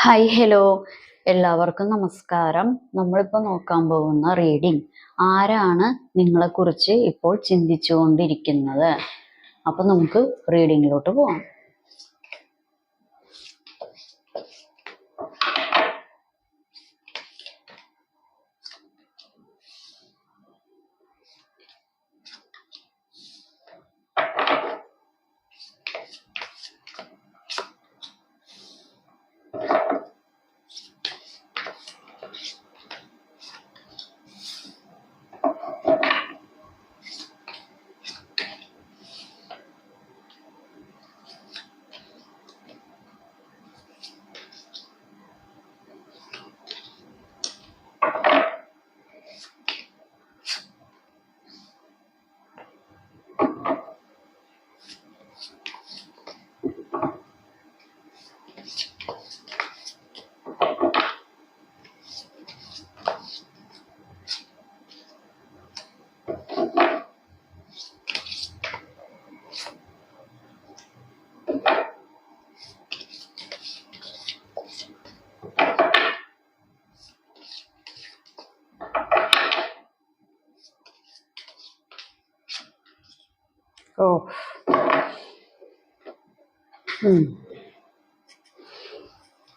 Hi hello എല്ലാവർക്കും നമസ്കാരം. നമ്മളിപ്പോൾ നോക്കാൻ പോകുന്ന റീഡിംഗ് ആരാണ് നിങ്ങളെക്കുറിച്ച് ഇപ്പോൾ ചിന്തിച്ചുകൊണ്ടിരിക്കുന്നത്? അപ്പോൾ നമുക്ക് റീഡിങ്ങിലോട്ട് പോവാം.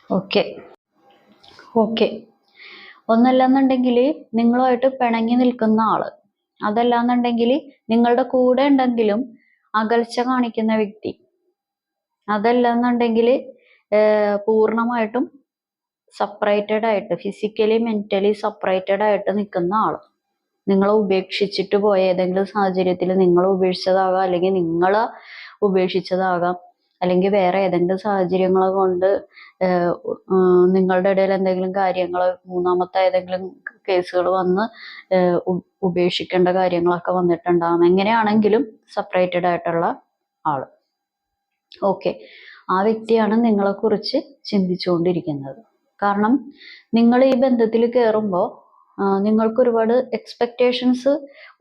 ഓക്കെ. ഓക്കെ. ഒന്നല്ലെന്നുണ്ടെങ്കിൽ നിങ്ങളുമായിട്ട് പിണങ്ങി നിൽക്കുന്ന ആൾ. അതല്ലാന്നുണ്ടെങ്കിൽ നിങ്ങളുടെ കൂടെ ഉണ്ടെങ്കിലും അകൽച്ച കാണിക്കുന്ന വ്യക്തി. അതല്ലാന്നുണ്ടെങ്കിൽ പൂർണമായിട്ടും സെപ്പറേറ്റഡ് ആയിട്ട് ഫിസിക്കലി മെന്റലി സെപ്പറേറ്റഡ് ആയിട്ട് നിൽക്കുന്ന ആൾ. നിങ്ങളെ ഉപേക്ഷിച്ചിട്ട് പോയ ഏതെങ്കിലും സാഹചര്യത്തിൽ നിങ്ങൾ ഉപേക്ഷിച്ചതാകാം അല്ലെങ്കിൽ നിങ്ങളെ ഉപേക്ഷിച്ചതാകാം. അല്ലെങ്കിൽ വേറെ ഏതെങ്കിലും സാഹചര്യങ്ങൾ കൊണ്ട് നിങ്ങളുടെ ഇടയിൽ എന്തെങ്കിലും കാര്യങ്ങൾ മൂന്നാമത്തെ ഏതെങ്കിലും കേസുകൾ വന്ന് ഉപേക്ഷിക്കേണ്ട കാര്യങ്ങളൊക്കെ വന്നിട്ടുണ്ടാകും എങ്ങനെയാണെങ്കിലും സെപ്പറേറ്റഡ് ആയിട്ടുള്ള ആൾ. ഓക്കെ ആ വ്യക്തിയാണ് നിങ്ങളെ കുറിച്ച് ചിന്തിച്ചുകൊണ്ടിരിക്കുന്നത്. കാരണം നിങ്ങൾ ഈ ബന്ധത്തിൽ കയറുമ്പോൾ നിങ്ങൾക്ക് ഒരുപാട് എക്സ്പെക്റ്റേഷൻസ്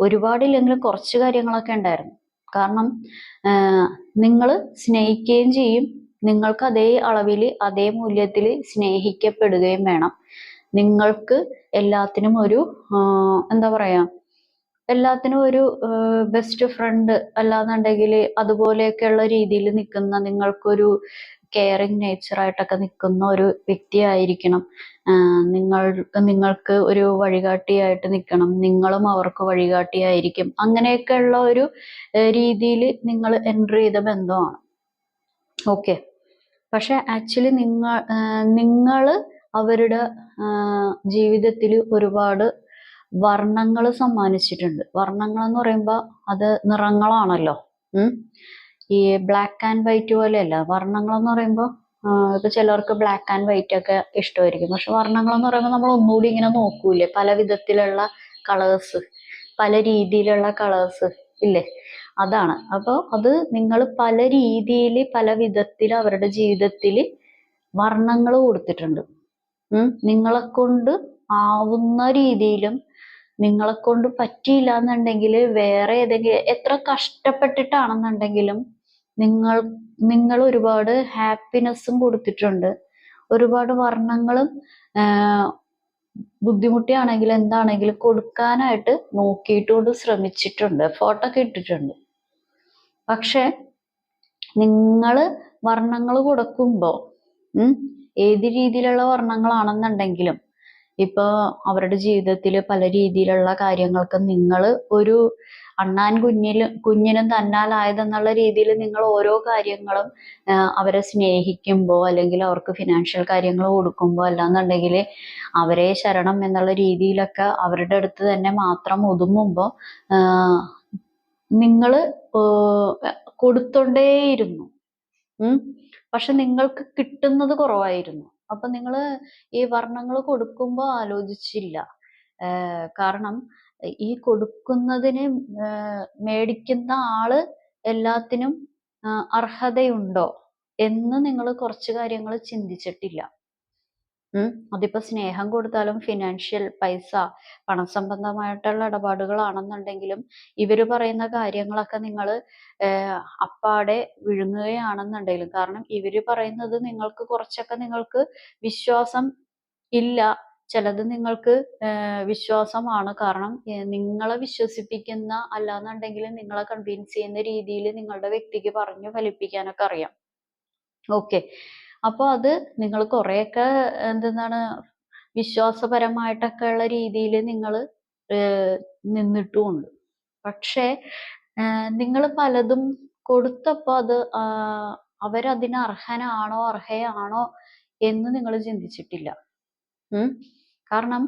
ഒരുപാടില്ലെങ്കിലും കുറച്ച് കാര്യങ്ങളൊക്കെ ഉണ്ടായിരുന്നു. കാരണം നിങ്ങൾ സ്നേഹിക്കുകയും ചെയ്യും. നിങ്ങൾക്ക് അതേ അളവിൽ അതേ മൂല്യത്തിൽ സ്നേഹിക്കപ്പെടുകയും വേണം. നിങ്ങൾക്ക് എല്ലാത്തിനും ഒരു എന്താ പറയാ എല്ലാത്തിനും ഒരു ബെസ്റ്റ് ഫ്രണ്ട് അല്ലാന്നുണ്ടെങ്കിൽ അതുപോലെയൊക്കെയുള്ള രീതിയിൽ നിൽക്കുന്ന നിങ്ങൾക്കൊരു കെയറിങ് നേച്ചറായിട്ടൊക്കെ നിൽക്കുന്ന ഒരു വ്യക്തിയായിരിക്കണം. നിങ്ങൾ നിങ്ങൾക്ക് ഒരു വഴികാട്ടിയായിട്ട് നിൽക്കണം. നിങ്ങളും അവർക്ക് വഴികാട്ടിയായിരിക്കും. അങ്ങനെയൊക്കെയുള്ള ഒരു രീതിയിൽ നിങ്ങൾ എന്റർ ചെയ്ത ബന്ധമാണ്. ഓക്കെ പക്ഷെ ആക്ച്വലി നിങ്ങൾ നിങ്ങൾ അവരുടെ ജീവിതത്തിൽ ഒരുപാട് വർണങ്ങൾ സമ്മാനിച്ചിട്ടുണ്ട്. വർണങ്ങൾ എന്ന് പറയുമ്പോൾ അത് നിറങ്ങളാണല്ലോ. ഈ ബ്ലാക്ക് ആൻഡ് വൈറ്റ് പോലെയല്ല. വർണങ്ങൾ എന്ന് പറയുമ്പോൾ ഇപ്പൊ ചിലർക്ക് ബ്ലാക്ക് ആൻഡ് വൈറ്റ് ഒക്കെ ഇഷ്ടമായിരിക്കും. പക്ഷെ വർണങ്ങൾ എന്ന് പറയുമ്പോൾ നമ്മൾ ഒന്നുകൂടി ഇങ്ങനെ നോക്കൂലേ പല വിധത്തിലുള്ള കളേഴ്സ് പല രീതിയിലുള്ള കളേഴ്സ് ഇല്ലേ? അതാണ്. അപ്പോൾ അത് നിങ്ങൾ പല രീതിയിൽ പല വിധത്തിൽ അവരുടെ ജീവിതത്തിൽ വർണങ്ങൾ കൊടുത്തിട്ടുണ്ട്. നിങ്ങളെ കൊണ്ട് ആവുന്ന രീതിയിലും നിങ്ങളെ കൊണ്ട് പറ്റിയില്ല എന്നുണ്ടെങ്കിൽ വേറെ ഏതെങ്കിലും എത്ര കഷ്ടപ്പെട്ടിട്ടാണെന്നുണ്ടെങ്കിലും നിങ്ങൾ നിങ്ങൾ ഒരുപാട് ഹാപ്പിനെസ്സും കൊടുത്തിട്ടുണ്ട്. ഒരുപാട് വർണങ്ങളും ബുദ്ധിമുട്ടിയാണെങ്കിലും എന്താണെങ്കിലും കൊടുക്കാനായിട്ട് നോക്കിയിട്ടുകൊണ്ട് ശ്രമിച്ചിട്ടുണ്ട്. ഫോട്ടോ ഒക്കെ ഇട്ടിട്ടുണ്ട്. പക്ഷെ നിങ്ങൾ വർണങ്ങൾ കൊടുക്കുമ്പോൾ ഏത് രീതിയിലുള്ള വർണങ്ങളാണെന്നുണ്ടെങ്കിലും ഇപ്പൊ അവരുടെ ജീവിതത്തിൽ പല രീതിയിലുള്ള കാര്യങ്ങൾക്ക് നിങ്ങൾ ഒരു അണ്ണാൻ കുഞ്ഞിലും കുഞ്ഞിനും തന്നാലായതെന്നുള്ള രീതിയിൽ നിങ്ങൾ ഓരോ കാര്യങ്ങളും അവരെ സ്നേഹിക്കുമ്പോൾ അല്ലെങ്കിൽ അവർക്ക് ഫിനാൻഷ്യൽ കാര്യങ്ങൾ കൊടുക്കുമ്പോൾ അല്ലാന്നുണ്ടെങ്കിൽ അവരെ ശരണം എന്നുള്ള രീതിയിലൊക്കെ അവരുടെ അടുത്ത് തന്നെ മാത്രം ഒതുങ്ങുമ്പോൾ നിങ്ങൾ കൊടുത്തോണ്ടേയിരുന്നു. പക്ഷെ നിങ്ങൾക്ക് കിട്ടുന്നത് കുറവായിരുന്നു. അപ്പൊ നിങ്ങൾ ഈ വർണങ്ങൾ കൊടുക്കുമ്പോൾ ആലോചിച്ചില്ല. കാരണം ഈ കൊടുക്കുന്നതിന് മേടിക്കുന്ന ആൾ എല്ലാത്തിനും അർഹതയുണ്ടോ എന്ന് നിങ്ങൾ കുറച്ച് കാര്യങ്ങൾ ചിന്തിച്ചിട്ടില്ല. അതിപ്പോ സ്നേഹം കൊടുത്താലും ഫിനാൻഷ്യൽ പൈസ പണസംബന്ധമായിട്ടുള്ള ഇടപാടുകളാണെന്നുണ്ടെങ്കിലും ഇവർ പറയുന്ന കാര്യങ്ങളൊക്കെ നിങ്ങൾ അപ്പാടെ വിഴുങ്ങുകയാണെന്നുണ്ടെങ്കിലും കാരണം ഇവർ പറയുന്നത് നിങ്ങൾക്ക് കുറച്ചൊക്കെ നിങ്ങൾക്ക് വിശ്വാസം ഇല്ല. ചിലത് നിങ്ങൾക്ക് വിശ്വാസമാണ്. കാരണം നിങ്ങളെ വിശ്വസിപ്പിക്കുന്ന അല്ലാന്നുണ്ടെങ്കിൽ നിങ്ങളെ കൺവിൻസ് ചെയ്യുന്ന രീതിയിൽ നിങ്ങളുടെ വ്യക്തിക്ക് പറഞ്ഞു ഫലിപ്പിക്കാനൊക്കെ അറിയാം. ഓക്കെ. അപ്പൊ അത് നിങ്ങൾ കുറെയൊക്കെ എന്തെന്നാണ് വിശ്വാസപരമായിട്ടൊക്കെ ഉള്ള രീതിയിൽ നിങ്ങൾ നിന്നിട്ടുമുണ്ട്. പക്ഷേ നിങ്ങൾ പലതും കൊടുത്തപ്പോൾ അത് അവരതിന് അർഹനാണോ അർഹയാണോ എന്ന് നിങ്ങൾ ചിന്തിച്ചിട്ടില്ല. കാരണം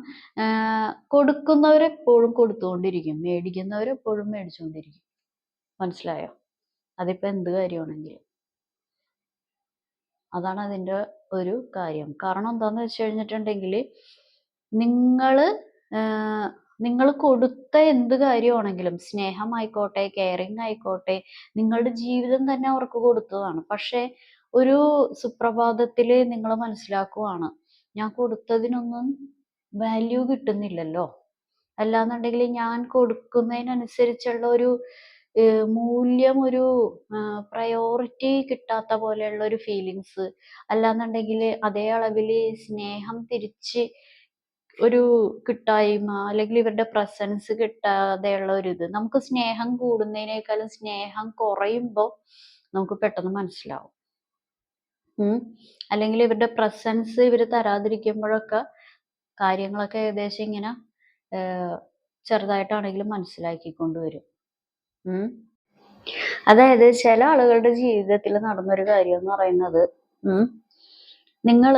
കൊടുക്കുന്നവരെപ്പോഴും കൊടുത്തുകൊണ്ടിരിക്കും. മേടിക്കുന്നവരെപ്പോഴും മേടിച്ചുകൊണ്ടിരിക്കും. മനസ്സിലായോ? അതിപ്പോൾ എന്ത് കാര്യമാണെങ്കിലും. അതാണ് അതിന്റെ ഒരു കാര്യം. കാരണം എന്താന്ന് വെച്ച് കഴിഞ്ഞിട്ടുണ്ടെങ്കിൽ നിങ്ങൾ നിങ്ങൾ കൊടുത്ത എന്ത് കാര്യമാണെങ്കിലും സ്നേഹമായിക്കോട്ടെ കെയറിങ് ആയിക്കോട്ടെ നിങ്ങളുടെ ജീവിതം തന്നെ അവർക്ക് കൊടുത്തതാണ്. പക്ഷേ ഒരു സുപ്രഭാതത്തിൽ നിങ്ങൾ മനസ്സിലാക്കുവാണ് ഞാൻ കൊടുത്തതിനൊന്നും വാല്യൂ കിട്ടുന്നില്ലല്ലോ. അല്ലാന്നുണ്ടെങ്കിൽ ഞാൻ കൊടുക്കുന്നതിനനുസരിച്ചുള്ള ഒരു മൂല്യം ഒരു പ്രയോറിറ്റി കിട്ടാത്ത പോലെയുള്ള ഒരു ഫീലിങ്സ് അല്ലാന്നുണ്ടെങ്കിൽ അതേ അളവിൽ സ്നേഹം തിരിച്ച് ഒരു കിട്ടായ്മ അല്ലെങ്കിൽ ഇവരുടെ പ്രസൻസ് കിട്ടാതെയുള്ള ഒരു ഇത്. നമുക്ക് സ്നേഹം കൂടുന്നതിനേക്കാളും സ്നേഹം കുറയുമ്പോൾ നമുക്ക് പെട്ടെന്ന് മനസ്സിലാവും. അല്ലെങ്കിൽ ഇവരുടെ പ്രസൻസ് ഇവർ തരാതിരിക്കുമ്പോഴൊക്കെ കാര്യങ്ങളൊക്കെ ഏകദേശം ഇങ്ങനെ ചെറുതായിട്ടാണെങ്കിലും മനസ്സിലാക്കിക്കൊണ്ട് വരും. ഉം അതായത് ചില ആളുകളുടെ ജീവിതത്തിൽ നടന്നൊരു കാര്യം എന്ന് പറയുന്നത് നിങ്ങൾ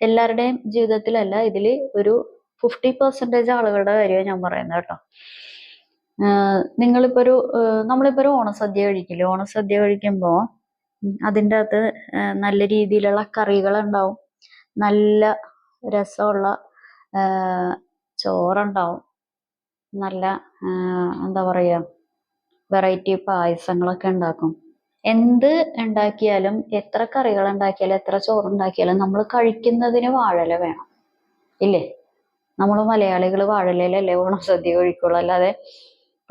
എല്ലാവരുടെയും ജീവിതത്തിലല്ല ഇതിൽ ഒരു ഫിഫ്റ്റി പെർസെന്റേജ് ആളുകളുടെ കാര്യമാണ് ഞാൻ പറയുന്നത് കേട്ടോ. നിങ്ങളിപ്പോ ഒരു നമ്മളിപ്പോ ഒരു ഓണസദ്യ കഴിക്കില്ലേ? ഓണസദ്യ കഴിക്കുമ്പോൾ അതിന്റെ അകത്ത് നല്ല രീതിയിലുള്ള കറികൾ ഉണ്ടാവും നല്ല രസമുള്ള ചോറുണ്ടാവും നല്ല എന്താ പറയുക വെറൈറ്റി പായസങ്ങളൊക്കെ ഉണ്ടാക്കും. എന്ത് ഉണ്ടാക്കിയാലും എത്ര കറികൾ ഉണ്ടാക്കിയാലും എത്ര ചോറുണ്ടാക്കിയാലും നമ്മൾ കഴിക്കുന്നതിന് വാഴല വേണം. ഇല്ലേ? നമ്മൾ മലയാളികൾ വാഴലയിലല്ലേ ഓണം സദ്യ കഴിക്കുള്ളൂ. അല്ലാതെ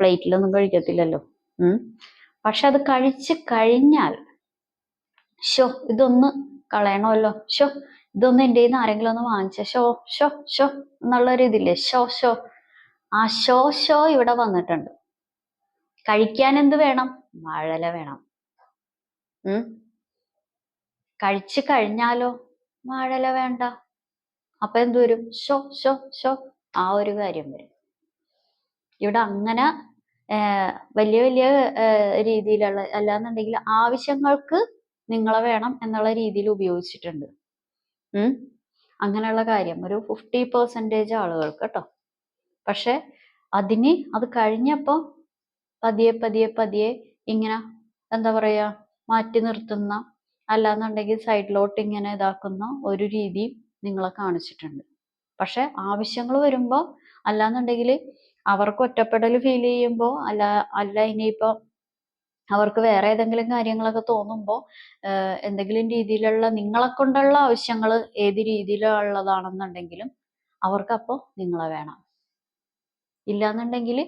പ്ലേറ്റിലൊന്നും കഴിക്കത്തില്ലല്ലോ. ഉം? പക്ഷെ അത് കഴിച്ച് കഴിഞ്ഞാൽ ഷോ ഇതൊന്ന് കളയണമല്ലോ. ഷോ ഇതൊന്ന് എന്റെ നിന്ന് ആരെങ്കിലും ഒന്ന് വാങ്ങിച്ച. ഷോ ഷോ ഷോ എന്നുള്ള ഇതില്ലേ? ഷോ ഷോ ആ ഷോ ഷോ ഇവിടെ വന്നിട്ടുണ്ട്. കഴിക്കാൻ എന്ത് വേണം? വാഴല വേണം. ഉം? കഴിച്ചു കഴിഞ്ഞാലോ? വാഴല വേണ്ട. അപ്പൊ എന്ത് വരും? ഷോ ഷോ ഷോ ആ ഒരു കാര്യം വരും. ഇവിടെ അങ്ങനെ വലിയ വലിയ രീതിയിലുള്ള അല്ലാന്നുണ്ടെങ്കിൽ ആവശ്യങ്ങൾക്ക് നിങ്ങളെ വേണം എന്നുള്ള രീതിയിൽ ഉപയോഗിച്ചിട്ടുണ്ട്. ഉം? അങ്ങനെയുള്ള കാര്യം. ഒരു ഫിഫ്റ്റി പെർസെന്റേജ് ആളുകൾക്ക് കേട്ടോ പക്ഷെ അതിന് അത് കഴിഞ്ഞപ്പോൾ പതിയെ പതിയെ പതിയെ ഇങ്ങനെ എന്താ പറയുക മാറ്റി നിർത്തുന്ന അല്ലാന്നുണ്ടെങ്കിൽ സൈഡിലോട്ട് ഇങ്ങനെ ഇതാക്കുന്ന ഒരു രീതി നിങ്ങളെ കാണിച്ചിട്ടുണ്ട്. പക്ഷെ ആവശ്യങ്ങൾ വരുമ്പോൾ അല്ലാന്നുണ്ടെങ്കിൽ അവർക്ക് ഒറ്റപ്പെടൽ ഫീൽ ചെയ്യുമ്പോൾ അല്ല അല്ല ഇനിയിപ്പോൾ അവർക്ക് വേറെ ഏതെങ്കിലും കാര്യങ്ങളൊക്കെ തോന്നുമ്പോൾ എന്തെങ്കിലും രീതിയിലുള്ള നിങ്ങളെ കൊണ്ടുള്ള ആവശ്യങ്ങൾ ഏത് രീതിയിലുള്ളതാണെന്നുണ്ടെങ്കിലും അവർക്കപ്പോൾ നിങ്ങളെ വേണം. ഇല്ലാന്നുണ്ടെങ്കിൽ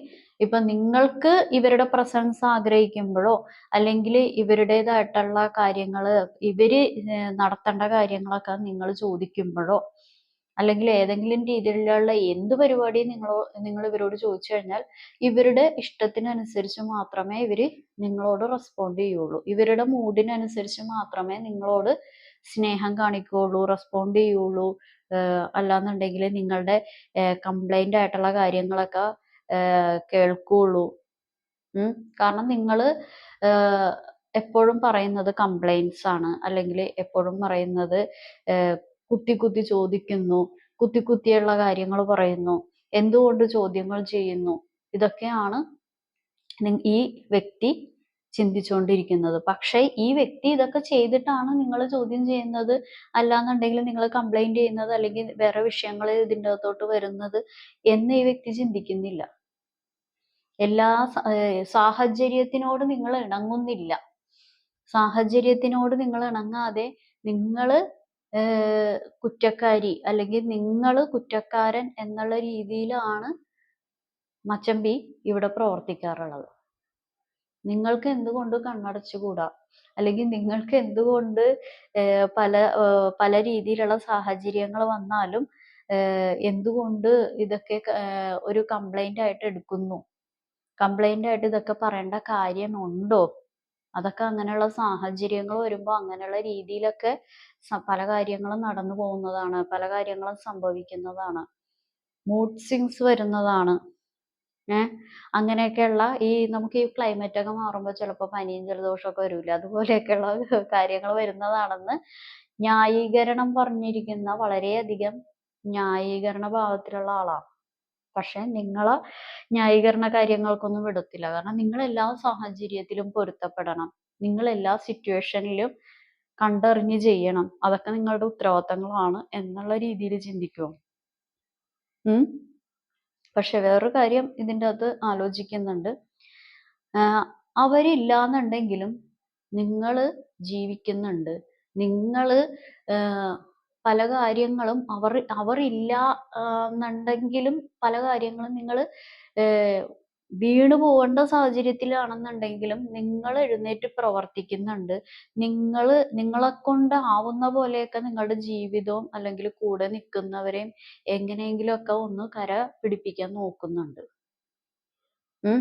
ഇപ്പൊ നിങ്ങൾക്ക് ഇവരുടെ പ്രസൻസ് ആഗ്രഹിക്കുമ്പോഴോ അല്ലെങ്കിൽ ഇവരുടേതായിട്ടുള്ള കാര്യങ്ങൾ ഇവർ നടത്തേണ്ട കാര്യങ്ങളൊക്കെ നിങ്ങൾ ചോദിക്കുമ്പോഴോ അല്ലെങ്കിൽ ഏതെങ്കിലും രീതിയിലുള്ള എന്ത് പരിപാടി നിങ്ങൾ നിങ്ങൾ ഇവരോട് ചോദിച്ചു കഴിഞ്ഞാൽ ഇവരുടെ ഇഷ്ടത്തിനനുസരിച്ച് മാത്രമേ ഇവർ നിങ്ങളോട് റെസ്പോണ്ട് ചെയ്യുള്ളൂ. ഇവരുടെ മൂഡിനനുസരിച്ച് മാത്രമേ നിങ്ങളോട് സ്നേഹം കാണിക്കുകയുള്ളൂ റെസ്പോണ്ട് ചെയ്യുള്ളൂ. അല്ലാന്നുണ്ടെങ്കിൽ നിങ്ങളുടെ കംപ്ലൈന്റ് ആയിട്ടുള്ള കാര്യങ്ങളൊക്കെ കേൾക്കുകയുള്ളൂ. കാരണം നിങ്ങൾ എപ്പോഴും പറയുന്നത് കംപ്ലൈൻസ് ആണ്. അല്ലെങ്കിൽ എപ്പോഴും പറയുന്നത് കുത്തി കുത്തി ചോദിക്കുന്നു കുത്തി കുത്തിയുള്ള കാര്യങ്ങൾ പറയുന്നു എന്തുകൊണ്ട് ചോദ്യങ്ങൾ ചെയ്യുന്നു? ഇതൊക്കെയാണ് ഈ വ്യക്തി ചിന്തിച്ചുകൊണ്ടിരിക്കുന്നത് പക്ഷേ ഈ വ്യക്തി ഇതൊക്കെ ചെയ്തിട്ടാണ് നിങ്ങൾ ചോദ്യം ചെയ്യുന്നത്. അല്ലാന്നുണ്ടെങ്കിൽ നിങ്ങൾ കംപ്ലൈന്റ് ചെയ്യുന്നത് അല്ലെങ്കിൽ വേറെ വിഷയങ്ങൾ ഇതിന്റെ അകത്തോട്ട് വരുന്നത് എന്ന് ഈ വ്യക്തി ചിന്തിക്കുന്നില്ല. എല്ലാ സാഹചര്യത്തിനോട് നിങ്ങൾ ഇണങ്ങുന്നില്ല. സാഹചര്യത്തിനോട് നിങ്ങൾ ഇണങ്ങാതെ നിങ്ങൾ കുറ്റക്കാരി അല്ലെങ്കിൽ നിങ്ങൾ കുറ്റക്കാരൻ എന്നുള്ള രീതിയിലാണ് മച്ചമ്പി ഇവിടെ പ്രവർത്തിക്കാറുള്ളത്. നിങ്ങൾക്ക് എന്തുകൊണ്ട് കണ്ണടച്ചുകൂടാ അല്ലെങ്കിൽ നിങ്ങൾക്ക് എന്തുകൊണ്ട് പല പല രീതിയിലുള്ള സാഹചര്യങ്ങൾ വന്നാലും എന്തുകൊണ്ട് ഇതൊക്കെ ഒരു complaint ആയിട്ട് എടുക്കുന്നു? complaint ആയിട്ട് ഇതൊക്കെ പറയേണ്ട കാര്യമുണ്ടോ അതൊക്കെ അങ്ങനെയുള്ള സാഹചര്യങ്ങൾ വരുമ്പോ അങ്ങനെയുള്ള രീതിയിലൊക്കെ പല കാര്യങ്ങളും നടന്നു പോകുന്നതാണ് പല കാര്യങ്ങളും സംഭവിക്കുന്നതാണ്. മൂഡ് swings വരുന്നതാണ്. ഏഹ് അങ്ങനെയൊക്കെയുള്ള ഈ നമുക്ക് ഈ climate ഒക്കെ മാറുമ്പോൾ ചിലപ്പോൾ പനിയും ജലദോഷവും ഒക്കെ വരൂലേ അതുപോലെയൊക്കെയുള്ള കാര്യങ്ങൾ വരുന്നതാണെന്ന് ന്യായീകരണം പറഞ്ഞിരിക്കുന്ന വളരെയധികം ന്യായീകരണ ഭാവത്തിലുള്ള ആളാണ് പക്ഷെ നിങ്ങളെ ന്യായീകരണ കാര്യങ്ങൾക്കൊന്നും വിടത്തില്ല. കാരണം നിങ്ങൾ എല്ലാ സാഹചര്യത്തിലും പൊരുത്തപ്പെടണം. നിങ്ങൾ എല്ലാ സിറ്റുവേഷനിലും കണ്ടറിഞ്ഞ് ചെയ്യണം. അതൊക്കെ നിങ്ങളുടെ ഉത്തരവാദിത്തങ്ങളാണ് എന്നുള്ള രീതിയിൽ ചിന്തിക്കുമോ പക്ഷെ വേറൊരു കാര്യം ഇതിന്റെ അകത്ത് ആലോചിക്കുന്നുണ്ട്. അവരില്ലാന്നുണ്ടെങ്കിലും നിങ്ങൾ ജീവിക്കുന്നുണ്ട്. നിങ്ങൾ പല കാര്യങ്ങളും അവർ അവരില്ല എന്നുണ്ടെങ്കിലും പല കാര്യങ്ങളും നിങ്ങൾ വീണു പോകേണ്ട സാഹചര്യത്തിലാണെന്നുണ്ടെങ്കിലും നിങ്ങൾ എഴുന്നേറ്റ് പ്രവർത്തിക്കുന്നുണ്ട്. നിങ്ങൾ നിങ്ങളെ കൊണ്ട് ആവുന്ന പോലെയൊക്കെ നിങ്ങളുടെ ജീവിതവും അല്ലെങ്കിൽ കൂടെ നിൽക്കുന്നവരെയും എങ്ങനെയെങ്കിലുമൊക്കെ ഒന്ന് കര പിടിപ്പിക്കാൻ നോക്കുന്നുണ്ട്. ഉം?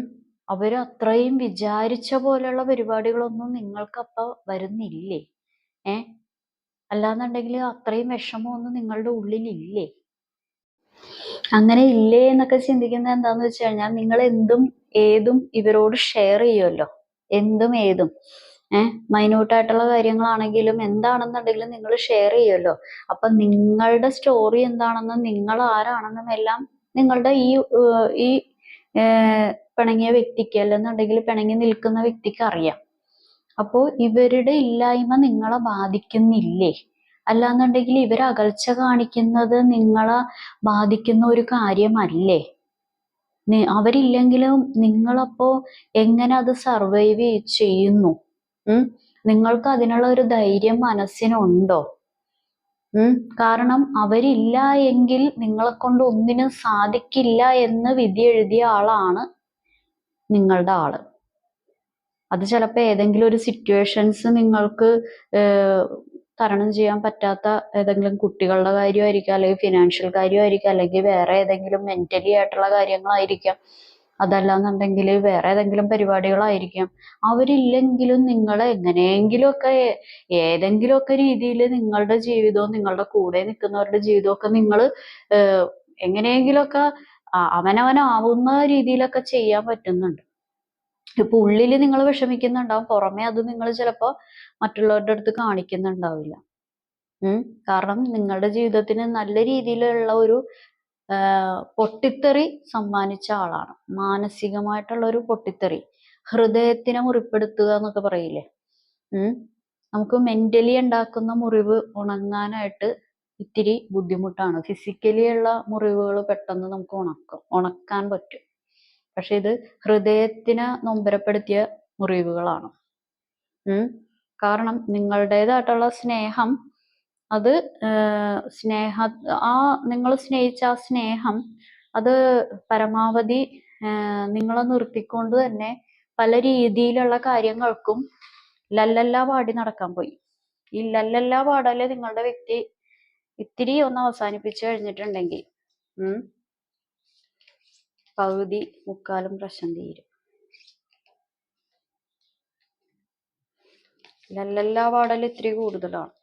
അവർ അത്രയും വിചാരിച്ച പോലെയുള്ള പരിപാടികളൊന്നും നിങ്ങൾക്കപ്പ വരുന്നില്ലേ? ഏ? അല്ലാന്നുണ്ടെങ്കിൽ അത്രയും വിഷമമൊന്നും നിങ്ങളുടെ ഉള്ളിൽ ഇല്ലേ അങ്ങനെ ഇല്ലേ എന്നൊക്കെ ചിന്തിക്കുന്നത് എന്താന്ന് വെച്ച് കഴിഞ്ഞാൽ നിങ്ങൾ എന്തും ഏതും ഇവരോട് ഷെയർ ചെയ്യുമല്ലോ എന്തും ഏതും. ഏഹ് മൈന്യൂട്ടായിട്ടുള്ള കാര്യങ്ങളാണെങ്കിലും എന്താണെന്നുണ്ടെങ്കിലും നിങ്ങൾ ഷെയർ ചെയ്യുമല്ലോ അപ്പൊ നിങ്ങളുടെ സ്റ്റോറി എന്താണെന്നും നിങ്ങൾ ആരാണെന്നും എല്ലാം നിങ്ങളുടെ ഈ ഈ പിണങ്ങിയ വ്യക്തിക്ക് അല്ലെന്നുണ്ടെങ്കിൽ പിണങ്ങി നിൽക്കുന്ന വ്യക്തിക്ക് അറിയാം. അപ്പോ ഇവരുടെ ഇല്ലായ്മ നിങ്ങളെ ബാധിക്കുന്നില്ലേ? അല്ലാന്നുണ്ടെങ്കിൽ ഇവർ അകൽച്ച കാണിക്കുന്നത് നിങ്ങളെ ബാധിക്കുന്ന ഒരു കാര്യമല്ലേ? അവരില്ലെങ്കിലും നിങ്ങളപ്പോ എങ്ങനെ അത് സർവൈവ് ചെയ്യുന്നു? ഉം? നിങ്ങൾക്ക് അതിനുള്ള ഒരു ധൈര്യം മനസ്സിനുണ്ടോ? ഉം? കാരണം അവരില്ല എങ്കിൽ നിങ്ങളെ കൊണ്ട് ഒന്നിനും സാധിക്കില്ല എന്ന് വിധി എഴുതിയ ആളാണ് നിങ്ങളുടെ ആൾ. അത് ചിലപ്പോൾ ഏതെങ്കിലും ഒരു സിറ്റുവേഷൻസ് നിങ്ങൾക്ക് തരണം ചെയ്യാൻ പറ്റാത്ത ഏതെങ്കിലും കുട്ടികളുടെ കാര്യമായിരിക്കാം അല്ലെങ്കിൽ ഫിനാൻഷ്യൽ കാര്യമായിരിക്കാം അല്ലെങ്കിൽ വേറെ ഏതെങ്കിലും മെന്റലി ആയിട്ടുള്ള കാര്യങ്ങളായിരിക്കാം. അതല്ലാന്നുണ്ടെങ്കിൽ വേറെ ഏതെങ്കിലും പരിപാടികളായിരിക്കാം. അവരില്ലെങ്കിലും നിങ്ങൾ എങ്ങനെയെങ്കിലുമൊക്കെ ഏതെങ്കിലുമൊക്കെ രീതിയിൽ നിങ്ങളുടെ ജീവിതവും നിങ്ങളുടെ കൂടെ നിൽക്കുന്നവരുടെ ജീവിതമൊക്കെ നിങ്ങൾ എങ്ങനെയെങ്കിലുമൊക്കെ അവനവനാവുന്ന രീതിയിലൊക്കെ ചെയ്യാൻ പറ്റുന്നുണ്ട്. ഇപ്പൊ ഉള്ളിൽ നിങ്ങൾ വിഷമിക്കുന്നുണ്ടാവും. പുറമെ അത് നിങ്ങൾ ചിലപ്പോ മറ്റുള്ളവരുടെ അടുത്ത് കാണിക്കുന്നുണ്ടാവില്ല. ഉം. കാരണം നിങ്ങളുടെ ജീവിതത്തിന് നല്ല രീതിയിലുള്ള ഒരു പൊട്ടിത്തെറി സമ്മാനിച്ച ആളാണ്. മാനസികമായിട്ടുള്ള ഒരു പൊട്ടിത്തെറി. ഹൃദയത്തിനെ മുറിപ്പെടുത്തുക എന്നൊക്കെ പറയില്ലേ? ഉം. നമുക്ക് മെന്റലി ഉണ്ടാക്കുന്ന മുറിവ് ഉണങ്ങാനായിട്ട് ഇത്തിരി ബുദ്ധിമുട്ടാണ്. ഫിസിക്കലി ഉള്ള മുറിവുകൾ പെട്ടെന്ന് നമുക്ക് ഉണക്കും. ഉണക്കാൻ പറ്റും. പക്ഷെ ഇത് ഹൃദയത്തിനെ നൊമ്പരപ്പെടുത്തിയ മുറിവുകളാണ്. കാരണം നിങ്ങളുടേതായിട്ടുള്ള സ്നേഹം അത് സ്നേഹ ആ നിങ്ങൾ സ്നേഹിച്ച ആ സ്നേഹം അത് പരമാവധി നിങ്ങളെ നിർത്തിക്കൊണ്ട് തന്നെ പല രീതിയിലുള്ള കാര്യങ്ങൾക്കും ലല്ലല്ല പാടി നടക്കാൻ പോയി. ഈ ലല്ലല്ലാ പാടൽ നിങ്ങളുടെ വ്യക്തി ഇത്തിരി ഒന്ന് അവസാനിപ്പിച്ചു കഴിഞ്ഞിട്ടുണ്ടെങ്കിൽ ഉം പകുതി മുക്കാലും പ്രശ്നം തീരും. ലല്ലല്ലാ പാടൽ ഇത്തിരി കൂടുതലാണ്.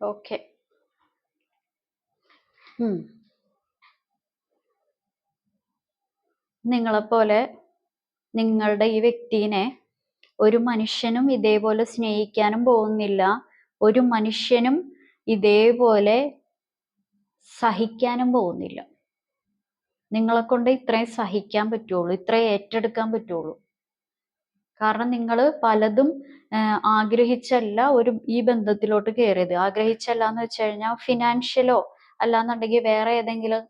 ഓക്കെ. നിങ്ങളെപ്പോലെ നിങ്ങളുടെ ഈ വ്യക്തിനെ ഒരു മനുഷ്യനും ഇതേപോലെ സ്നേഹിക്കാനും പോകുന്നില്ല. ഒരു മനുഷ്യനും ഇതേപോലെ സഹിക്കാനും പോകുന്നില്ല. നിങ്ങളെ കൊണ്ട് ഇത്രയും സഹിക്കാൻ പറ്റുള്ളൂ ഇത്രയും ഏറ്റെടുക്കാൻ പറ്റുള്ളൂ. കാരണം നിങ്ങൾ പലതും ആഗ്രഹിച്ചല്ല ഒരു ഈ ബന്ധത്തിലോട്ട് കയറിയത് ആഗ്രഹിച്ചല്ല എന്ന് വെച്ച് കഴിഞ്ഞാൽ ഫിനാൻഷ്യലോ അല്ലാന്നുണ്ടെങ്കിൽ വേറെ ഏതെങ്കിലും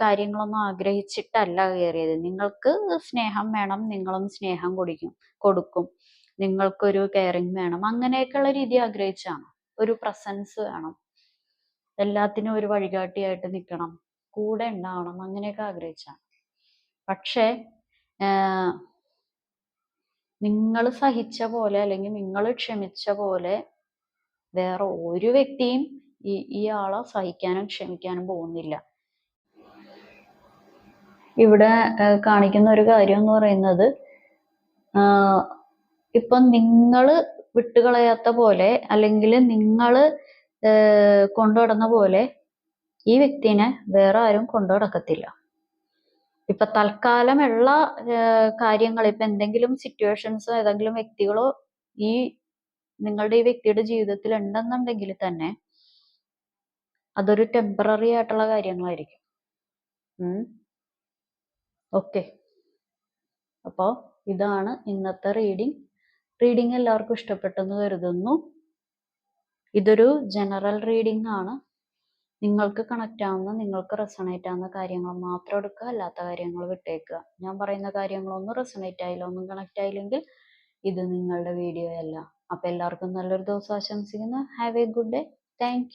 കാര്യങ്ങളൊന്നും ആഗ്രഹിച്ചിട്ടല്ല കയറിയത് നിങ്ങൾക്ക് സ്നേഹം വേണം നിങ്ങളും സ്നേഹം കൊടുക്കും കൊടുക്കും. നിങ്ങൾക്കൊരു കെയറിങ് വേണം. അങ്ങനെയൊക്കെയുള്ള രീതി ആഗ്രഹിച്ചാണ്. ഒരു പ്രസൻസ് വേണം. എല്ലാത്തിനും ഒരു വഴികാട്ടിയായിട്ട് നിൽക്കണം കൂടെ ഉണ്ടാവണം. അങ്ങനെയൊക്കെ ആഗ്രഹിച്ചാണ്. പക്ഷേ നിങ്ങൾ സഹിച്ച പോലെ അല്ലെങ്കിൽ നിങ്ങൾ ക്ഷമിച്ച പോലെ വേറെ ഒരു വ്യക്തിയും ഈ ഇയാളെ സഹിക്കാനും ക്ഷമിക്കാനും പോകുന്നില്ല. ഇവിടെ കാണിക്കുന്ന ഒരു കാര്യം എന്ന് പറയുന്നത് ഇപ്പൊ നിങ്ങൾ വിട്ടുകളയാത്ത പോലെ അല്ലെങ്കിൽ നിങ്ങൾ കൊണ്ടുനടന്ന പോലെ ഈ വ്യക്തിനെ വേറെ ആരും കൊണ്ടു നടക്കത്തില്ല ഇപ്പൊ തൽക്കാലം ഉള്ള കാര്യങ്ങൾ ഇപ്പൊ എന്തെങ്കിലും സിറ്റുവേഷൻസോ ഏതെങ്കിലും വ്യക്തികളോ ഈ നിങ്ങളുടെ ഈ വ്യക്തിയുടെ ജീവിതത്തിൽ ഉണ്ടെന്നുണ്ടെങ്കിൽ തന്നെ അതൊരു ടെമ്പററി ആയിട്ടുള്ള കാര്യങ്ങളായിരിക്കും. ഓക്കെ അപ്പോൾ ഇതാണ് ഇന്നത്തെ റീഡിംഗ് റീഡിംഗ് എല്ലാവർക്കും ഇഷ്ടപ്പെട്ടെന്ന് കരുതുന്നു. ഇതൊരു ജനറൽ റീഡിംഗ് ആണ്. നിങ്ങൾക്ക് കണക്റ്റ് ആവുന്ന നിങ്ങൾക്ക് റെസണേറ്റ് ആവുന്ന കാര്യങ്ങൾ മാത്രം എടുക്കുക അല്ലാത്ത കാര്യങ്ങൾ വിട്ടേക്കുക. ഞാൻ പറയുന്ന കാര്യങ്ങളൊന്നും റെസണേറ്റ് ആയില്ല. ഒന്നും കണക്റ്റ് ആയില്ലെങ്കിൽ ഇത് നിങ്ങളുടെ വീഡിയോ അല്ല. അപ്പോൾ എല്ലാവർക്കും നല്ലൊരു ദിവസം ആശംസിക്കുന്നു. Have a good day thank